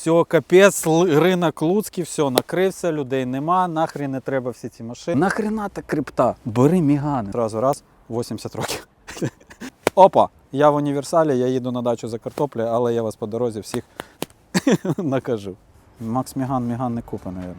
Все, капець, ринок Луцький, все, накрився, людей нема, нахрен не треба всі ці машини. Нахрена та крипта? Бери мігани. Зразу раз, 80 років. Опа! Я в універсалі, я їду на дачу за картоплю, але я вас по дорозі всіх накажу. Макс Міган, Міган не купа, мабуть.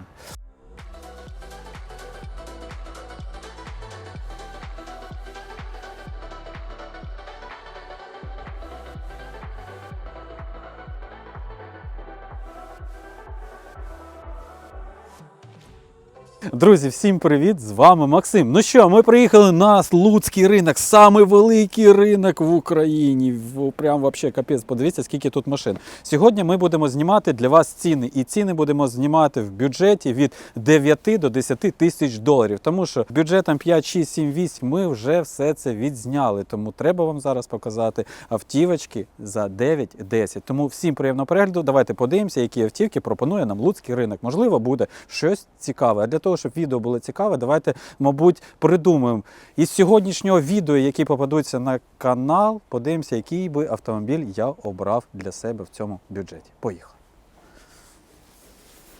Друзі, всім привіт! З вами Максим. Ну що, ми приїхали на Луцький ринок, самий великий ринок в Україні. Прям вообще капець. Подивіться, скільки тут машин. Сьогодні ми будемо знімати для вас ціни. І ціни будемо знімати в бюджеті від 9 до 10 тисяч доларів. Тому що бюджетом 5, 6, 7, 8 ми вже все це відзняли. Тому треба вам зараз показати автівочки за 9-10. Тому всім приємного перегляду. Давайте подивимося, які автівки пропонує нам Луцький ринок. Можливо, буде щось цікаве. А для того, щоб відео було цікаве, давайте, мабуть, придумаємо. Із сьогоднішнього відео, які попадуться на канал, подивимося, який би автомобіль я обрав для себе в цьому бюджеті. Поїхали.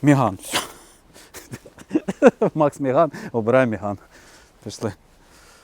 Міган. Макс Міган обирає Міган. Пішли.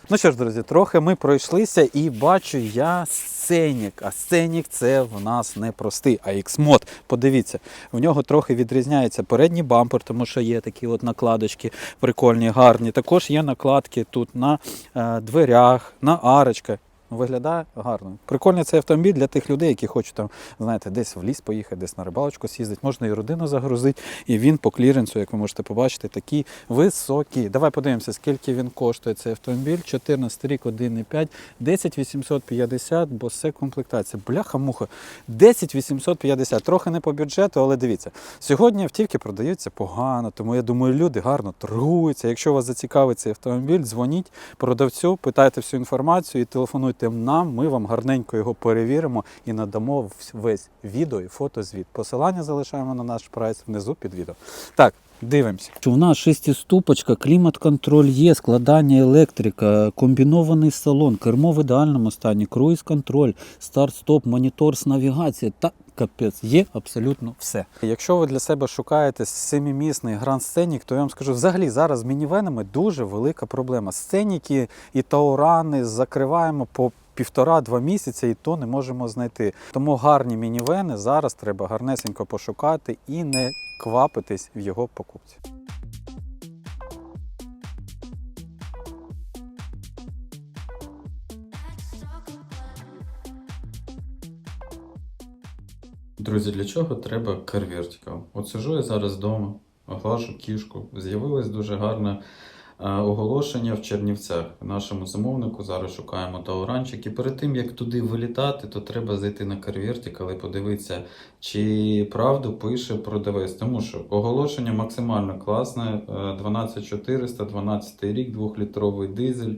Ну що ж, друзі, трохи ми пройшлися і бачу я сценік. А сценік це в нас не простий, а X-мод. Подивіться, в нього трохи відрізняється передній бампер, тому що є такі от накладочки прикольні, гарні. Також є накладки тут на е, дверях, на арочках. Виглядає гарно. Прикольний цей автомобіль для тих людей, які хочуть там, знаєте, десь в ліс поїхати, десь на рибалочку з'їздити. Можна і родину загрузити, і він по кліренсу, як ви можете побачити, такий високий. Давай подивимося, скільки він коштує цей автомобіль. 14 рік, 1,5, 10 850, бо це комплектація. Бляха-муха. 10 850. Трохи не по бюджету, але дивіться. Сьогодні автівки продаються погано, тому я думаю, люди гарно торгуються. Якщо вас зацікавить цей автомобіль, дзвоніть продавцю, питайте всю інформацію і телефонуйте нам. Ми вам гарненько його перевіримо і надамо весь відео і фотозвіт. Посилання залишаємо на наш прайс внизу під відео. Так. Дивимося. У нас шестиступочка, клімат-контроль є, складання електрика, комбінований салон, кермо в ідеальному стані, круїз-контроль, старт-стоп, монітор з навігації та капець. Є абсолютно все. Якщо ви для себе шукаєте семимісний гранд сценік, то я вам скажу, взагалі зараз з мінівенами дуже велика проблема. Сценіки і таурани закриваємо по півтора-два місяці, і то не можемо знайти. Тому гарні мінівени зараз треба гарнесенько пошукати і не квапитись в його покупці. Друзі, для чого треба Vertical? От сижу я зараз вдома, глажу кішку. З'явилось дуже гарне е, оголошення в Чернівцях. Нашому замовнику зараз шукаємо тауранчик. І перед тим як туди вилітати, то треба зайти на Vertical і подивитися, чи правду пише продавець. Тому що оголошення максимально класне: е, 12400, 12 рік, 2-літровий дизель.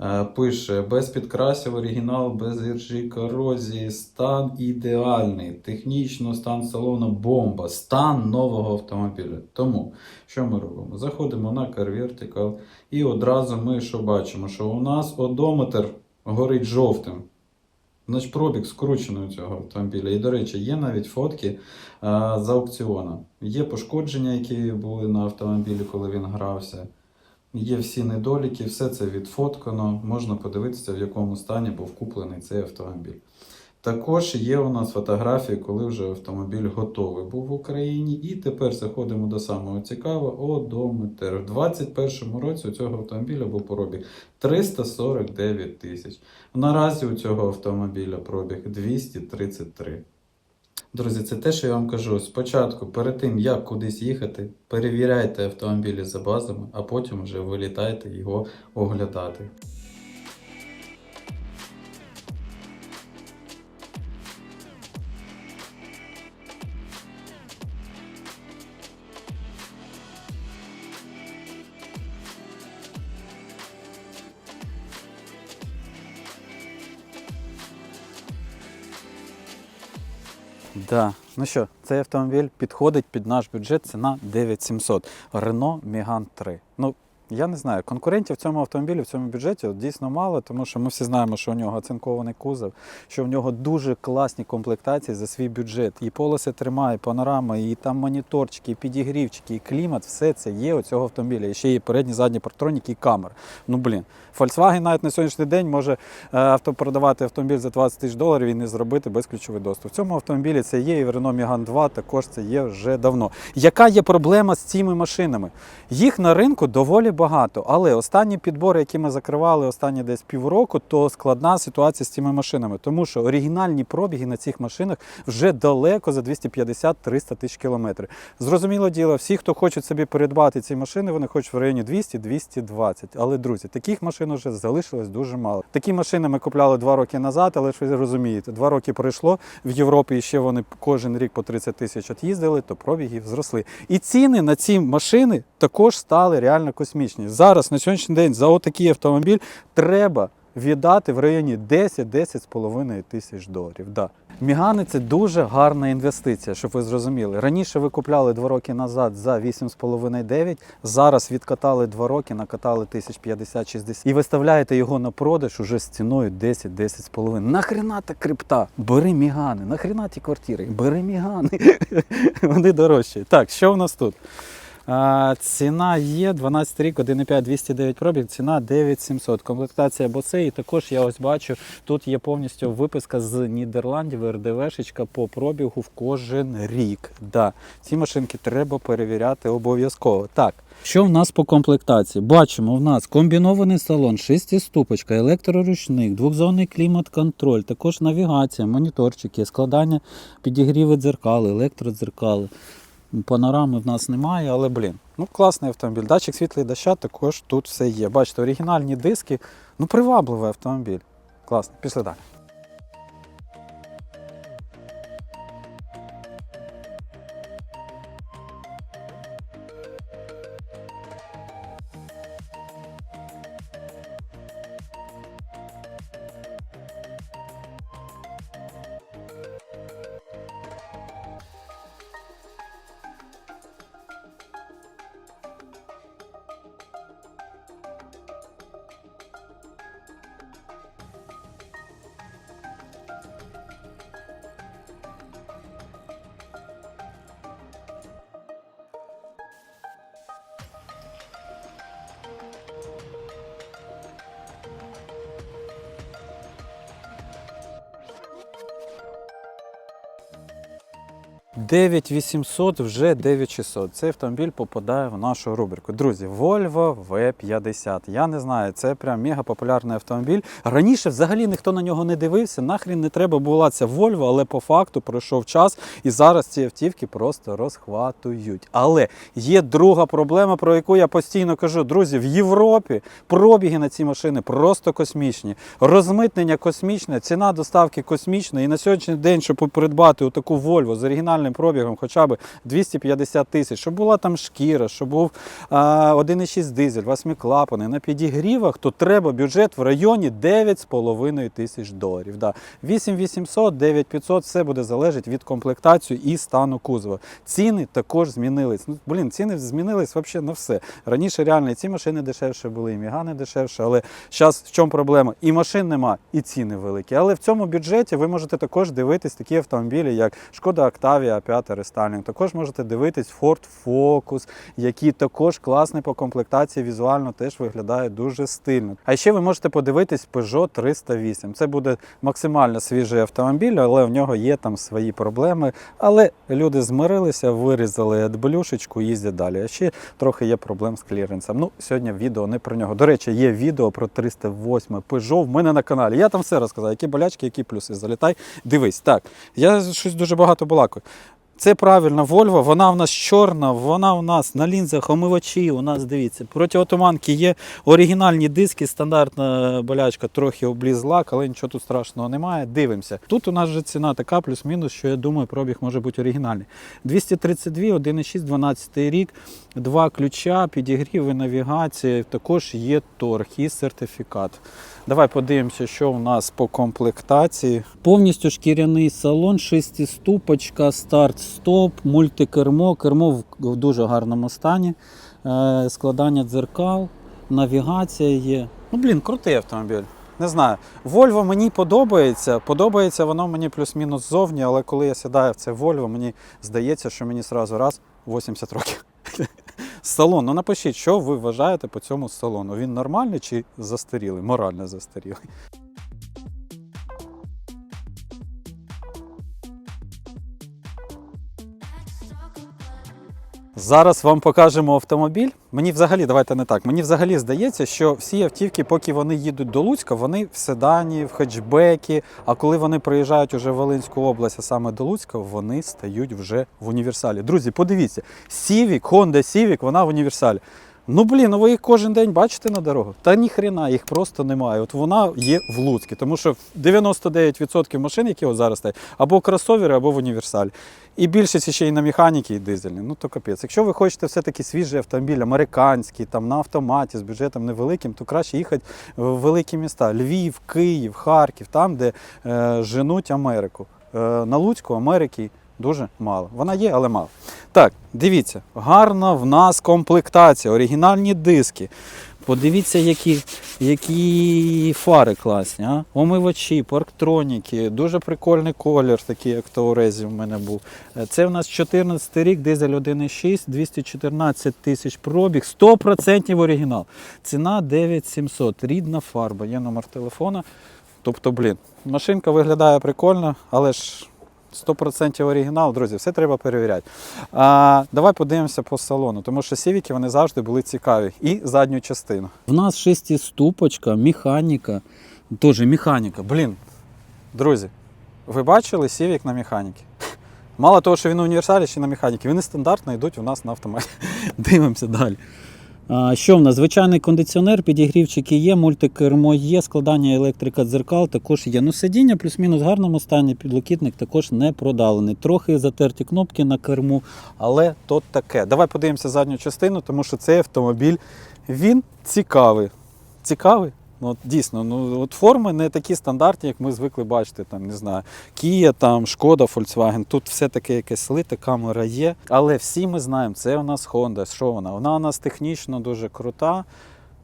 Е, Пише без підкрасів оригінал, без іржі корозії, стан ідеальний, технічно стан салону бомба, стан нового автомобіля. Тому що ми робимо? Заходимо на Car Vertical і одразу ми що бачимо, що у нас одометр горить жовтим. Значить, пробіг скручений у цього автомобіля. І, до речі, є навіть фотки е, з аукціону. Є пошкодження, які були на автомобілі, коли він грався. Є всі недоліки, все це відфоткано, можна подивитися, в якому стані був куплений цей автомобіль. Також є у нас фотографії, коли вже автомобіль готовий був в Україні. І тепер заходимо до самого цікавого одометр. В 2021 році у цього автомобіля був пробіг 349 тисяч. Наразі у цього автомобіля пробіг 233. Друзі, це те, що я вам кажу. Спочатку, перед тим, як кудись їхати, перевіряйте автомобілі за базами, а потім вже вилітайте його оглядати. Да. Ну що, цей автомобіль підходить під наш бюджет, ціна 9700. Renault Megane 3. Ну, Я не знаю, конкурентів в цьому автомобілі, в цьому бюджеті дійсно мало, тому що ми всі знаємо, що у нього оцинкований кузов, що в нього дуже класні комплектації за свій бюджет. І полоси тримає, і панорама, і там моніторчики, і підігрівчики, і клімат, все це є у цього автомобіля. І ще є передні, задні партроніки і камери. Ну блін, Volkswagen навіть на сьогоднішній день може е, авто продавати автомобіль за 20 тисяч доларів і не зробити безключовий доступ. В цьому автомобілі це є, і в Renault Megane 2 також це є вже давно. Яка є проблема з цими машинами? Їх на ринку доволі багато, але останні підбори, які ми закривали останні десь півроку, то складна ситуація з цими машинами, тому що оригінальні пробіги на цих машинах вже далеко за 250-300 тисяч кілометрів. Зрозуміло діло, всі, хто хочуть собі придбати ці машини, вони хочуть в районі 200-220. Але друзі, таких машин вже залишилось дуже мало. Такі машини ми купляли два роки назад, але ж ви розумієте, два роки пройшло в Європі, і ще вони кожен рік по 30 тисяч от'їздили, то пробіги зросли. І ціни на ці машини також стали реально космічні. Зараз на сьогоднішній день за отакий автомобіль треба віддати в районі 10-10,5 тисяч доларів. Да. Мігани це дуже гарна інвестиція, щоб ви зрозуміли. Раніше ви купляли два роки назад за 8,5-9, зараз відкатали два роки, накатали 1050-60 і виставляєте його на продаж уже з ціною 10-10,5. Нахрена та крипта? Бери мігани, нахрена ті квартири? Бери мігани. Вони дорожчі. Так, що в нас тут? Ціна є 12 рік, 1,5, 209 пробіг, ціна 9700. Комплектація босе. І також я ось бачу, тут є повністю виписка з Нідерландів, РДВшечка по пробігу в кожен рік. Да. Ці машинки треба перевіряти обов'язково. Так. Що в нас по комплектації? Бачимо, в нас комбінований салон, шестиступочка, електроручник, двохзонний клімат-контроль, також навігація, моніторчики, складання підігріви дзеркал, електродзеркали. Панорами в нас немає, але блін. Ну, класний автомобіль. Датчик світлий доща також тут все є. Бачите, оригінальні диски. Ну, привабливий автомобіль. Класний. Пішли далі. – 9800 вже 9600. Цей автомобіль попадає в нашу рубрику. Друзі, Volvo V50. Я не знаю, це прям мега популярний автомобіль. Раніше взагалі ніхто на нього не дивився. Нахрін не треба була ця Volvo, але по факту пройшов час і зараз ці автівки просто розхватують. Але є друга проблема, про яку я постійно кажу. Друзі, в Європі пробіги на ці машини просто космічні. Розмитнення космічне, ціна доставки космічна. І на сьогоднішній день, щоб придбати таку Volvo з оригінальним пробігом, хоча б 250 тисяч, щоб була там шкіра, щоб був 1,6 дизель, восьмиклапаний на підігрівах, то треба бюджет в районі 9,5 тисяч доларів. Да. 8800, 9500, все буде залежати від комплектації і стану кузова. Ціни також змінились. Ну, блін, ціни змінились взагалі на все. Раніше реально ці машини дешевше були, і мігани дешевше, але зараз в чому проблема? І машин нема, і ціни великі. Але в цьому бюджеті ви можете також дивитись такі автомобілі, як Шкода Octavia 5 рестайлінг. Також можете дивитись Ford Focus, які також класний по комплектації, візуально теж виглядає дуже стильно. А ще ви можете подивитись Peugeot 308. Це буде максимально свіжий автомобіль, але в нього є там свої проблеми. Але люди змирилися, вирізали адблюшечку, їздять далі. А ще трохи є проблем з кліренсом. Ну, сьогодні відео не про нього. До речі, є відео про 308 Peugeot в мене на каналі. Я там все розказав, які болячки, які плюси. Залітай, дивись. Так, я щось дуже багато балакаю. Це правильно, Volvo, вона в нас чорна, вона в нас на лінзах омивачі, у нас дивіться, протиотуманки є оригінальні диски, стандартна болячка, трохи обліз лак, але нічого тут страшного немає. Дивимося. Тут у нас же ціна така, плюс-мінус, що я думаю, пробіг може бути оригінальний. 232, 1,6, 12 рік, два ключа, підігрів і навігація, також є торг і сертифікат. Давай подивимося, що у нас по комплектації. Повністю шкіряний салон, шестиступочка, старт-стоп, мультикермо. Кермо в- дуже гарному стані. е, складання дзеркал, навігація є. Ну, блін, крутий автомобіль. Не знаю. Volvo мені подобається. Подобається воно мені плюс-мінус ззовні, але коли я сідаю в це Volvo, мені здається, що мені сразу раз 80 років. Салон. Ну напишіть, що ви вважаєте по цьому салону? Він нормальний чи застарілий? Морально застарілий. Зараз вам покажемо автомобіль. Мені взагалі, давайте не так. Мені взагалі здається, що всі автівки, поки вони їдуть до Луцька, вони в седані, в хетчбекі. А коли вони приїжджають уже в Волинську область, а саме до Луцька, вони стають вже в універсалі. Друзі, подивіться, Civic, Honda Civic, вона в універсалі. Ну блін, ну ви їх кожен день бачите на дорогу? Та ніхрена, їх просто немає. От вона є в Луцьку, тому що 99% машин, які от зараз стоять, або кросовери, або в універсалі. І більшість ще й на механіки і дизельні. Ну то капець. Якщо ви хочете все-таки свіжий автомобіль, американський, там на автоматі з бюджетом невеликим, то краще їхати в великі міста: Львів, Київ, Харків, там, де е, женуть Америку. Е, на Луцьку Америки дуже мало. Вона є, але мало. Так, дивіться, гарна в нас комплектація, оригінальні диски. Подивіться, які, які фари класні. А? Омивачі, парктроніки, дуже прикольний колір, такий, як Таурезі в мене був. Це в нас 14 рік, дизель 1,6, 214 тисяч пробіг, 100% оригінал. Ціна 9700, рідна фарба, є номер телефона. Тобто, блін, машинка виглядає прикольно, але ж 100% оригінал, друзі, все треба перевіряти. А, давай подивимося по салону, тому що сівіки вони завжди були цікаві. І задню частину. В нас шестиступочка, механіка. Теж механіка. Блін, друзі, ви бачили сівік на механіки? Мало того, що він у універсалі, ще на механіки. Вони стандартно йдуть у нас на автоматі. Дивимося далі. Що в нас? Звичайний кондиціонер, підігрівчики є, мультикермо є, складання електрика дзеркал також є. Ну, сидіння плюс-мінус в гарному стані, підлокітник також не продалений. Трохи затерті кнопки на керму, але то таке. Давай подивимося задню частину, тому що цей автомобіль він цікавий. Цікавий? Ну, от, дійсно, ну от форми не такі стандартні, як ми звикли бачити. Там, не знаю, Kia, там, Шкода, Volkswagen. Тут все таке якесь слите, камера є. Але всі ми знаємо, це у нас Honda. Що вона? Вона у нас технічно дуже крута.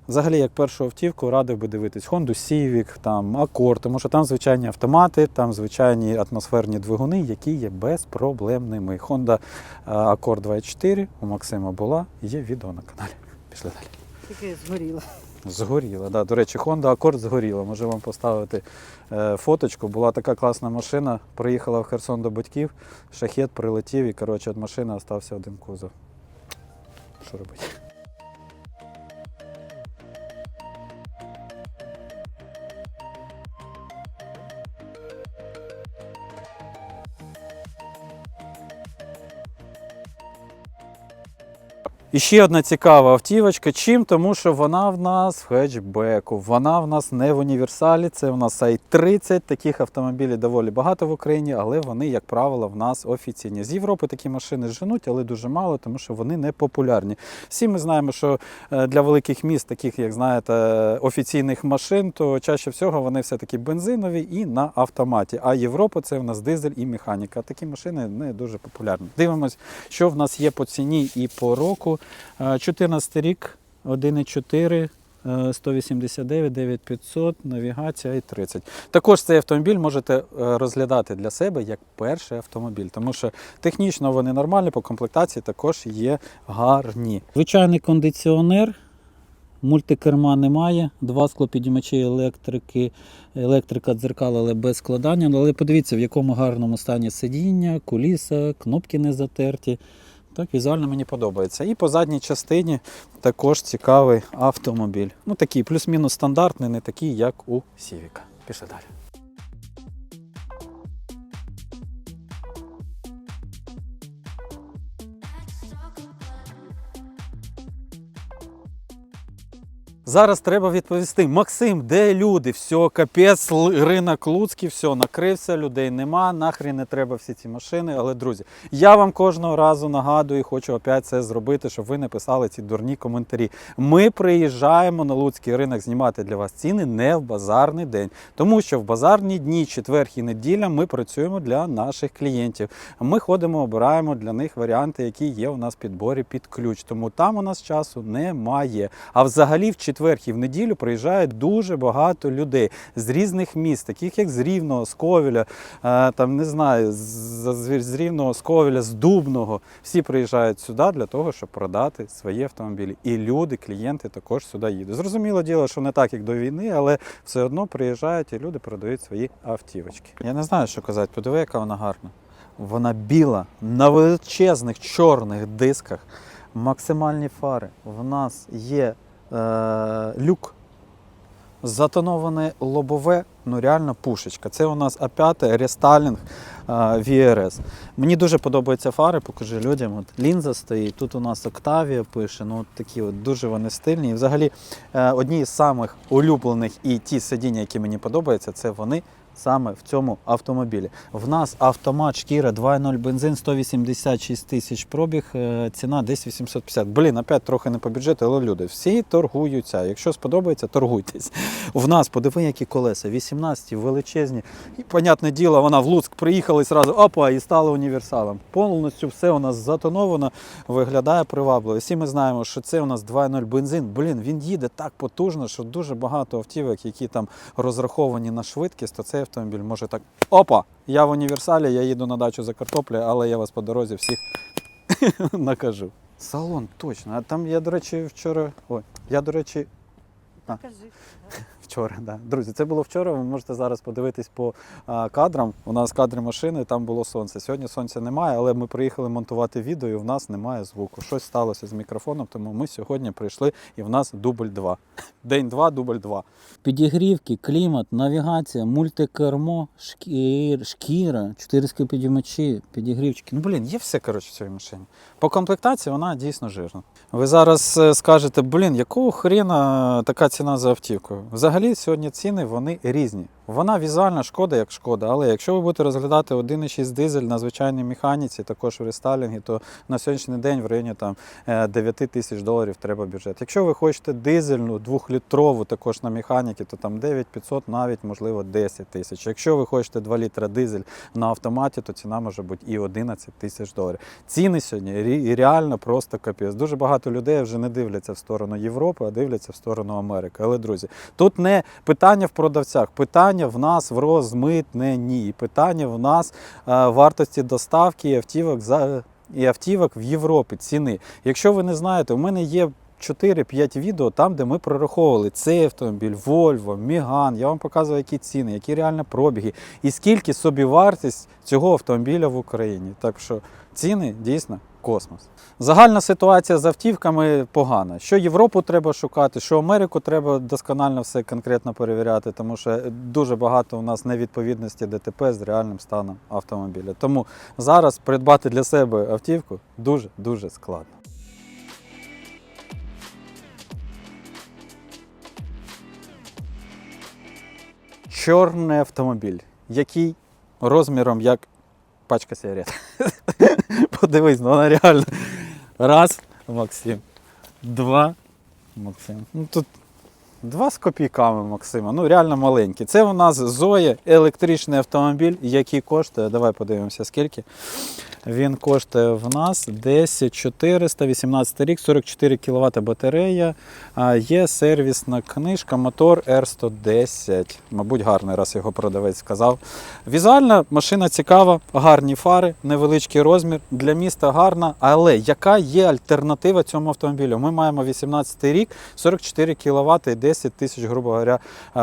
Взагалі, як першу автівку, радив би дивитись Honda Civic, там Accord, тому що там звичайні автомати, там звичайні атмосферні двигуни, які є безпроблемними. Honda е, Accord 2.4 у Максима була, є відео на каналі. Пішли далі. Таке згоріло. Згоріла, да. До речі, Honda Accord згоріла. Можу вам поставити е, фоточку. Була така класна машина. Приїхала в Херсон до батьків, шахет прилетів і коротше, від машини залишився один кузов. Що робити? І ще одна цікава автівочка. Чим? Тому що вона в нас в хетчбеку, вона в нас не в універсалі, це в нас i30. Таких автомобілів доволі багато в Україні, але вони, як правило, в нас офіційні. З Європи такі машини женуть, але дуже мало, тому що вони не популярні. Всі ми знаємо, що е, для великих міст, таких, як знаєте, офіційних машин, то чаще всього вони все-таки бензинові і на автоматі. А Європа це в нас дизель і механіка. Такі машини не дуже популярні. Дивимось, що в нас є по ціні і по року. Е, 14 рік, 1,4. е, 189, 9500, навігація і 30. Також цей автомобіль можете е, розглядати для себе як перший автомобіль, тому що технічно вони нормальні, по комплектації також є гарні. Звичайний кондиціонер, мультикерма немає, два склопідіймачі електрики, електрика дзеркал, але без складання. Але подивіться, в якому гарному стані сидіння, куліса, кнопки не затерті. Так, візуально мені подобається. І по задній частині також цікавий автомобіль. Ну такий плюс-мінус стандартний, не такий, як у Сівіка. Пішли далі. Зараз треба відповісти. Максим, де люди? Все, капець, ринок Луцький, все, накрився, людей нема, нахрін не треба всі ці машини. Але, друзі, я вам кожного разу нагадую і хочу опять це зробити, щоб ви не писали ці дурні коментарі. Ми приїжджаємо на Луцький ринок знімати для вас ціни не в базарний день, тому що в базарні дні, четвер і неділя ми працюємо для наших клієнтів. Ми ходимо, обираємо для них варіанти, які є у нас в підборі під ключ. Тому там у нас часу немає. А взагалі в четвер і в неділю приїжджає дуже багато людей з різних міст, таких як з Рівного, з Ковеля, е, там не знаю, з, Рівного, з Ковеля, з Дубного. Всі приїжджають сюди для того, щоб продати свої автомобілі. І люди, клієнти також сюди їдуть. Зрозуміло діло, що не так, як до війни, але все одно приїжджають і люди продають свої автівочки. Я не знаю, що казати. Подиви, яка вона гарна. Вона біла на величезних чорних дисках, максимальні фари. В нас є люк, затоноване лобове, ну реально пушечка. Це у нас А5 рестайлінг е, VRS. Мені дуже подобаються фари, покажи людям. От лінза стоїть, тут у нас Октавія пише, ну от такі от дуже вони стильні. І взагалі е, одні з самих улюблених і ті сидіння, які мені подобаються, це вони саме в цьому автомобілі. В нас автомат шкіра 2.0 бензин 186 тисяч пробіг, е, ціна десь 850. Блін, опять трохи не по бюджету, але люди, всі торгуються. Якщо сподобається, торгуйтесь. В нас, подиви, які колеса, 18 величезні. І, понятне діло, вона в Луцьк приїхала і зразу опа, і стала універсалом. Повністю все у нас затоновано, виглядає привабливо. Всі ми знаємо, що це у нас 2.0 бензин. Блін, він їде так потужно, що дуже багато автівок, які там розраховані на швидкість, то цей автомобіль може так. Опа! Я в універсалі, я їду на дачу за картоплею, але я вас по дорозі всіх накажу. Салон, точно. А там я, до речі, вчора. Ой, я, до речі, Кажи. Вчора, да. Друзі, це було вчора. Ви можете зараз подивитись по кадрам. У нас кадри машини, там було сонце. Сьогодні сонця немає, але ми приїхали монтувати відео, і в нас немає звуку. Щось сталося з мікрофоном, тому ми сьогодні прийшли і в нас дубль 2. День 2, дубль 2. Підігрівки, клімат, навігація, мультикермо, шкір, шкіра, 4 підіймачі, підігрівчики. Ну блін, є все коротше в цій машині. По комплектації вона дійсно жирна. Ви зараз е, скажете, блін, якого хрена така ціна за автівку? Взагалі сьогодні ціни вони різні. Вона візуально шкода, як шкода, але якщо ви будете розглядати 1,6 дизель на звичайній механіці, також в рестайлінгі, то на сьогоднішній день в районі там, е, 9 тисяч доларів треба бюджет. Якщо ви хочете дизельну, двохлітрову також на механіці, то там 9500, навіть можливо 10 тисяч. Якщо ви хочете 2 літра дизель на автоматі, то ціна може бути і 11 тисяч доларів. Ціни сьогодні реально просто капець. Дуже багато людей вже не дивляться в сторону Європи, а дивляться в сторону Америки. Але друзі, тут не питання в продавцях, питання в нас в розмитненні, питання в нас е, вартості доставки автівок за і автівок в Європі. Ціни. Якщо ви не знаєте, у мене є. 4-5 відео там, де ми прораховували цей автомобіль, Volvo, Міган. Я вам показував, які ціни, які реально пробіги, і скільки собівартість цього автомобіля в Україні. Так що ціни дійсно космос. Загальна ситуація з автівками погана. Що Європу треба шукати, що Америку треба досконально все конкретно перевіряти, тому що дуже багато у нас невідповідності ДТП з реальним станом автомобіля. Тому зараз придбати для себе автівку дуже дуже складно. Чорний автомобіль, який розміром як пачка сигарет. Подивись, ну вона реально. Раз, Максим. Два. Максим. Ну тут два з копійками Максима. Ну реально маленькі. Це у нас Зоя, електричний автомобіль, який коштує. Давай подивимося, скільки. Він коштує в нас десь 418 рік, 44 кВт батарея. Є сервісна книжка, мотор R110. Мабуть, гарний раз його продавець сказав. Візуально машина цікава, гарні фари, невеличкий розмір. Для міста гарна. Але яка є альтернатива цьому автомобілю? Ми маємо 18 рік, 44 кВт і 10 тисяч, грубо говоря,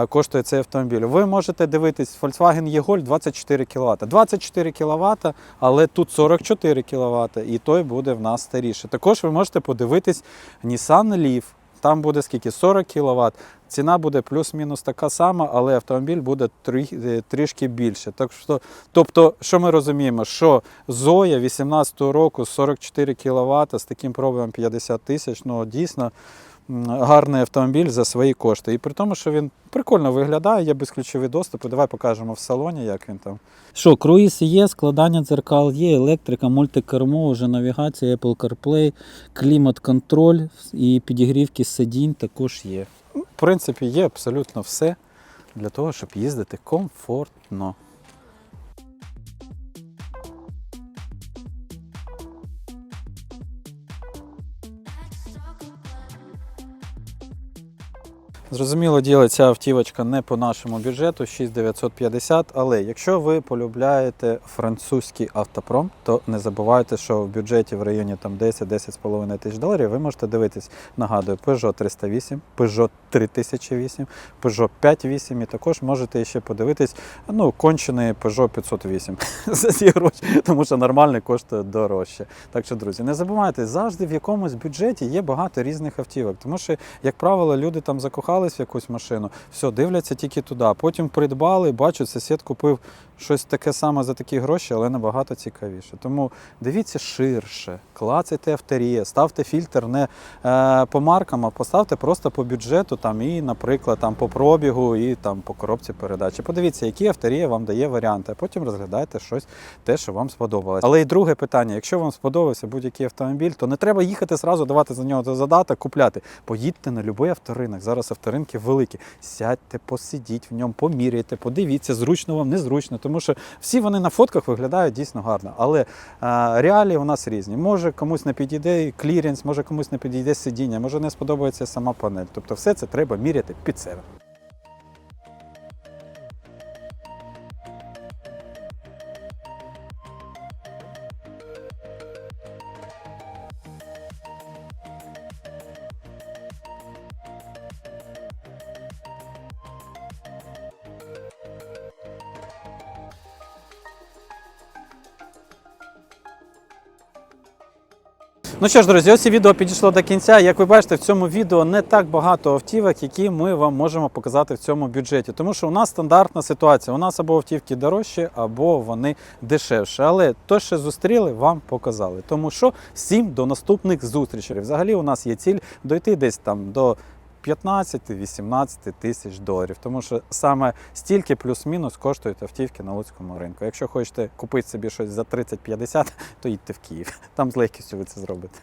коштує цей автомобіль. Ви можете дивитись Volkswagen E-Golf 24 кВт. 24 кВт, але тут 44 кВт, і той буде в нас старіше. Також ви можете подивитись Nissan Leaf. Там буде скільки? 40 кВт. Ціна буде плюс-мінус така сама, але автомобіль буде е, трішки більше. Так що, тобто, що ми розуміємо, що Зоя 18-го року 44 кВт з таким пробігом 50 тисяч, ну дійсно гарний автомобіль за свої кошти. І при тому, що він прикольно виглядає, є безключовий доступ. Давай покажемо в салоні, як він там. Що, круїз є, складання дзеркал є, електрика, мультикермо, вже навігація, Apple CarPlay, клімат-контроль і підігрівки сидінь також є. В принципі, є абсолютно все для того, щоб їздити комфортно. Зрозуміло діло, ця автівочка не по нашому бюджету 6950, але якщо ви полюбляєте французький автопром, то не забувайте, що в бюджеті в районі там 10-10,5 тисяч доларів ви можете дивитись, нагадую, Peugeot 308, Peugeot 3008, Peugeot 58 і також можете ще подивитись, ну, кончений Peugeot 508 за ці гроші, тому що нормальний коштує дорожче. Так що, друзі, не забувайте, завжди в якомусь бюджеті є багато різних автівок, тому що, як правило, люди там закохались в якусь машину, все, дивляться тільки туди. Потім придбали, бачу, сусід купив щось таке саме за такі гроші, але набагато цікавіше. Тому дивіться ширше, клацайте авторія, ставте фільтр не е, по маркам, а поставте просто по бюджету там, і, наприклад, там, по пробігу і там, по коробці передачі. Подивіться, які авторія вам дає варіанти, а потім розглядайте щось, те, що вам сподобалось. Але і друге питання: якщо вам сподобався будь-який автомобіль, то не треба їхати зразу давати за нього задаток, купляти. Поїдьте на будь-який авторинок. Зараз авторинки великі. Сядьте, посидіть в ньому, поміряйте, подивіться, зручно вам, незручно, тому що всі вони на фотках виглядають дійсно гарно. Але е, реалії у нас різні. Може комусь не підійде кліренс, може комусь не підійде сидіння, може не сподобається сама панель. Тобто все це треба міряти під себе. Ну що ж, друзі, ось і відео підійшло до кінця. Як ви бачите, в цьому відео не так багато автівок, які ми вам можемо показати в цьому бюджеті. Тому що у нас стандартна ситуація. У нас або автівки дорожчі, або вони дешевші. Але то, що зустріли, вам показали. Тому що всім до наступних зустрічей. Взагалі, у нас є ціль дойти десь там до 15-18 тисяч доларів. Тому що саме стільки плюс-мінус коштують автівки на луцькому ринку. Якщо хочете купити собі щось за 30-50, то їдьте в Київ. Там з легкістю ви це зробите.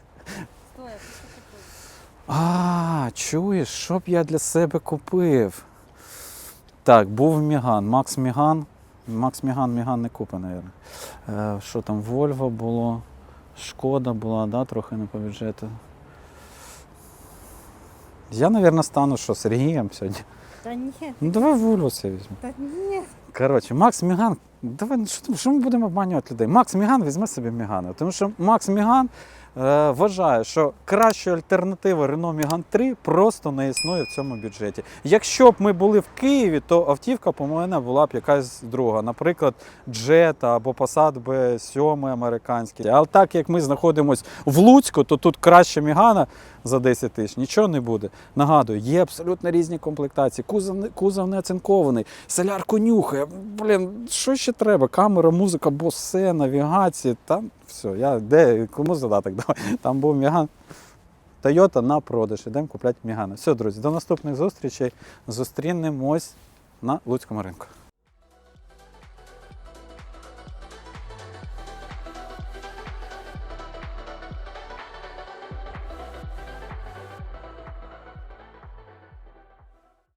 А чуєш, що б я для себе купив? Так, був Міган, Макс Міган. Макс Міган, Міган не купа, мабуть. Е, що там, Вольво було, Шкода була, да, трохи не по бюджету. Я, мабуть, стану що, Сергієм сьогодні. Та ні, Ну давай Вольво це візьму. та ні. Коротше, Макс Міган. Давай, ну, що, що ми будемо обманювати людей? Макс Міган візьме собі Мігана. Тому що Макс Міган е, вважає, що кращої альтернативи Renault Megane 3 просто не існує в цьому бюджеті. Якщо б ми були в Києві, то автівка, по мене, була б якась друга. Наприклад, Jetta або Passat B7 американський. Але так як ми знаходимося в Луцьку, то тут краще Мігана за 10 тисяч нічого не буде. Нагадую, є абсолютно різні комплектації. Кузов, кузов не оцинкований, солярку нюхає. Блін, що ще треба? Камера, музика, босе, навігація. Там все. Я де кому задаток давай. Там був Міган. Тойота на продаж. Ідемо купляти Мігана. Все, друзі, до наступних зустрічей. Зустрінемось на Луцькому ринку.